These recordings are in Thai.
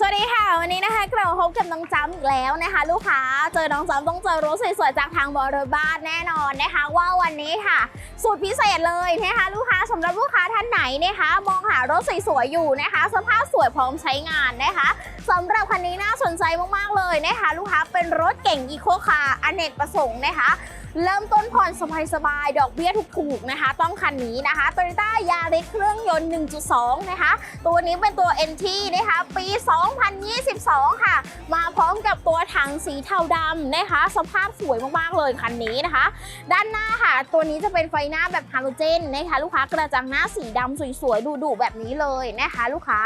สวัสดีค่ะ วันนี้นะคะกลับมาพบกับน้องจ้ำอีกแล้วนะคะ ลูกค้าเจอน้องจ้ำต้องเจอรถสวยๆจากทางบริบ้านแน่นอนนะคะ ว่าวันนี้ค่ะสูตรพิเศษเลยนะคะ ลูกค้าสำหรับลูกค้าท่านไหนนะคะ มองหารถสวยๆอยู่นะคะ สภาพสวยพร้อมใช้งานนะคะสำหรับคันนี้น่าสนใจมากๆเลยนะคะ ลูกค้าเป็นรถเก่งอีโคคาร์อเนกประสงค์นะคะ เริ่มต้นผ่อนสบายๆดอกเบี้ยถูกๆนะคะ ต้องคันนี้นะคะ Toyota Yaris เครื่องยนต์ 1.2 นะคะ ตัวนี้เป็นตัว NT นะคะ ปี 2022 ค่ะ มาพร้อมกับตัว ถังสีเทาดำนะคะ สภาพสวยมากๆเลยคันนี้นะคะ ด้านหน้าค่ะ ตัวนี้จะเป็นไฟหน้าแบบฮาโลเจนนะคะ ลูกค้ากระจังหน้าสีดำสวยๆดุๆแบบนี้เลยนะคะ ลูกค้า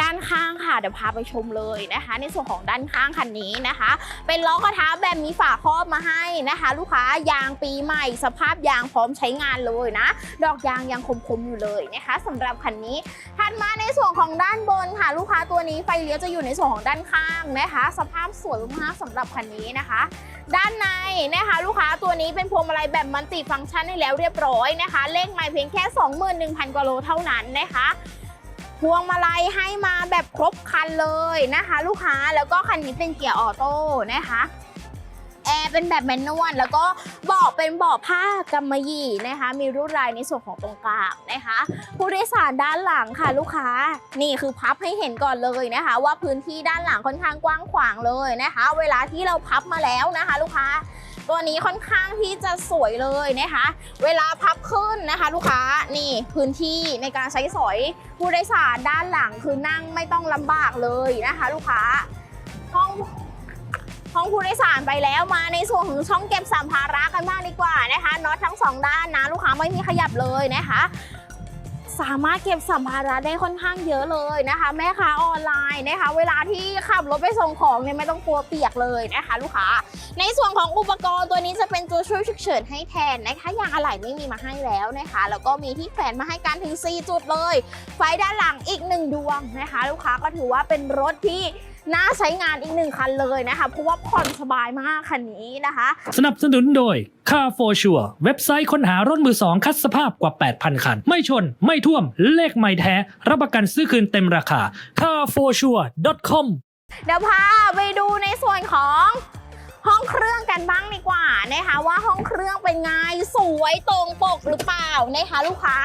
ด้านข้างค่ะเดี๋ยวพาไปชมเลยนะคะ ในส่วนของด้านข้างคันนี้นะคะ เป็นล้อกระทะแบบมีฝาครอบมาให้นะคะ ลูกค้ายางปีใหม่ สภาพยางพร้อมใช้งานเลยนะ ดอกยางยังคมๆอยู่เลยนะคะสำหรับคันนี้ถัดมาในส่วนของด้านบนค่ะ ลูกค้าตัวนี้ไฟเลี้ยวจะอยู่ในส่วนของด้านข้างนะคะ สภาพสวยมากๆสำหรับคันนี้นะคะ ด้านในนะคะลูกค้าตัวนี้เป็นพวงมาลัยแบบมัลติฟังก์ชันให้แล้วเรียบร้อยนะคะ เลขไม่เพียงแค่ 21,000กว่าโลเท่านั้นนะคะพวงมาลัยให้มาแบบครบคันเลยนะคะ ลูกค้าแล้วก็คันนี้เป็นเกียร์ออโต้นะคะ เป็นแบบแมนนวลแล้วก็เบาะเป็นเบาะผ้ากำมะหยี่นะคะ มีรูดลายในส่วนของตรงกลางนะคะผู้โดยสารด้านหลังค่ะลูกค้า นี่คือพับให้เห็นก่อนเลยนะคะ ว่าพื้นที่ด้านหลังค่อนข้างกว้างขวางเลยนะคะ เวลาที่เราพับมาแล้วนะคะ ลูกค้าตัวนี้ค่อนข้างที่จะสวยเลยนะคะ เวลาพับขึ้นนะคะ ลูกค้านี่พื้นที่ในการใช้สอยผู้โดยสารด้านหลังคือนั่งไม่ต้องลำบากเลยนะคะ ลูกค้าห้อง ห้องผู้โดยสารไปแล้วมาในส่วนของช่องเก็บสัมภาระกันบ้างดีกว่านะคะน็อตทั้งสองด้านนะลูกค้าไม่มีขยับเลยนะคะ สามารถเก็บสัมภาระได้ค่อนข้างเยอะเลยนะคะ แม่ค้าออนไลน์นะคะ เวลาที่ขับรถไปส่งของเนี่ยไม่ต้องกลัวเปียกเลยนะคะ ลูกค้า ในส่วนของอุปกรณ์ตัวนี้จะเป็นตัวช่วยฉุกเฉินให้แทนนะคะยางอะไหล่ไม่มีมาให้แล้วนะคะ แล้วก็มีที่แขวนมาให้การถึง 4 จุดเลย ไฟด้านหลังอีกหนึ่งดวงนะคะ ลูกค้าก็ถือว่าเป็นรถที่ น่าใช้งานอีกหนึ่งคันเลยนะคะ เพราะว่าผ่อนสบายมากคันนี้นะคะ สนับสนุนโดย Car for Sure เว็บไซต์ค้นหารถมือสองคัดสภาพกว่า 8,000 คัน ไม่ชน ไม่ท่วม เลขไม่แท้ รับประกันซื้อคืนเต็มราคา carforsure.com เดี๋ยวพาไปดูในส่วนของ ห้องเครื่องกันบ้างดีกว่านะคะ ว่าห้องเครื่องเป็นไงสวยตรงปกหรือเปล่านะคะลูกค้า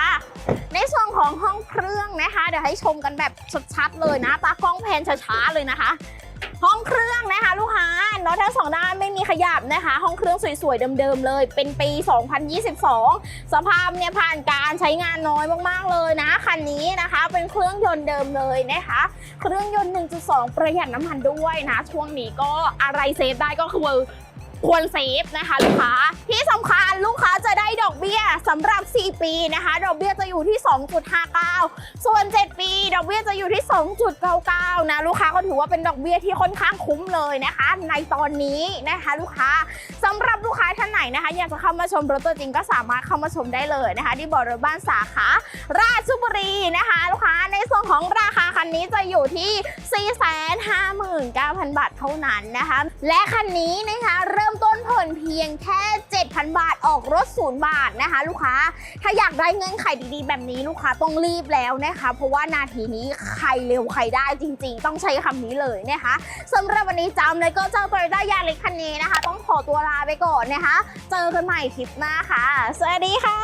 ในส่วนของห้องเครื่องนะคะ เดี๋ยวให้ชมกันแบบชัดๆเลยนะตากล้องแพนช้าๆเลยนะคะ ห้องเครื่องนะคะ ลูกค้าน็อตทั้งสอง ขยับนะคะ ห้องเครื่องสวยๆเดิมๆเลย เป็นปี 2022 สภาพเนี่ยผ่านการใช้งานน้อยมากๆเลยนะ คันนี้นะคะ เป็นเครื่องยนต์เดิมเลยนะคะ เครื่องยนต์ 1.2 ประหยัดน้ำมันด้วยนะ ช่วงนี้ก็อะไรเซฟได้ก็คือ ควรเซฟนะคะลูกค้าที่สำคัญลูกค้าจะได้ดอกเบี้ยสำหรับ 4 ปีนะคะ ดอกเบี้ยจะอยู่ที่ 2.59 ส่วน 7 ปี ดอกเบี้ยจะอยู่ที่ 2.99 นะลูกค้าก็ถือว่าเป็นดอกเบี้ยที่ค่อนข้างคุ้มเลยนะคะ ในตอนนี้นะคะ ลูกค้าสำหรับลูกค้าท่านไหนนะคะ อยากจะเข้ามาชมรถตัวจริงก็สามารถเข้ามาชมได้เลยนะคะ ที่บริบ้านสาขาราชบุรีนะคะ ลูกค้า อยู่ที่ 459,000 บาทเท่านั้นนะคะ และคันนี้นะคะเริ่มต้นผ่อนเพียงแค่ 7,000 บาทออกรถศูนย์บาทนะคะ ลูกค้า ถ้าอยากได้เงื่อนไขดีๆ แบบนี้ลูกค้าต้องรีบแล้วนะคะ เพราะว่านาทีนี้ใครเร็วใครได้จริง ๆ ต้องใช้คำนี้เลยนะคะสำหรับวันนี้จำเลยก็เจ้า Toyota Yaris คันนี้นะคะ ต้องขอตัวลาไปก่อนนะคะ เจอกันใหม่คลิปหน้าค่ะ สวัสดีค่ะ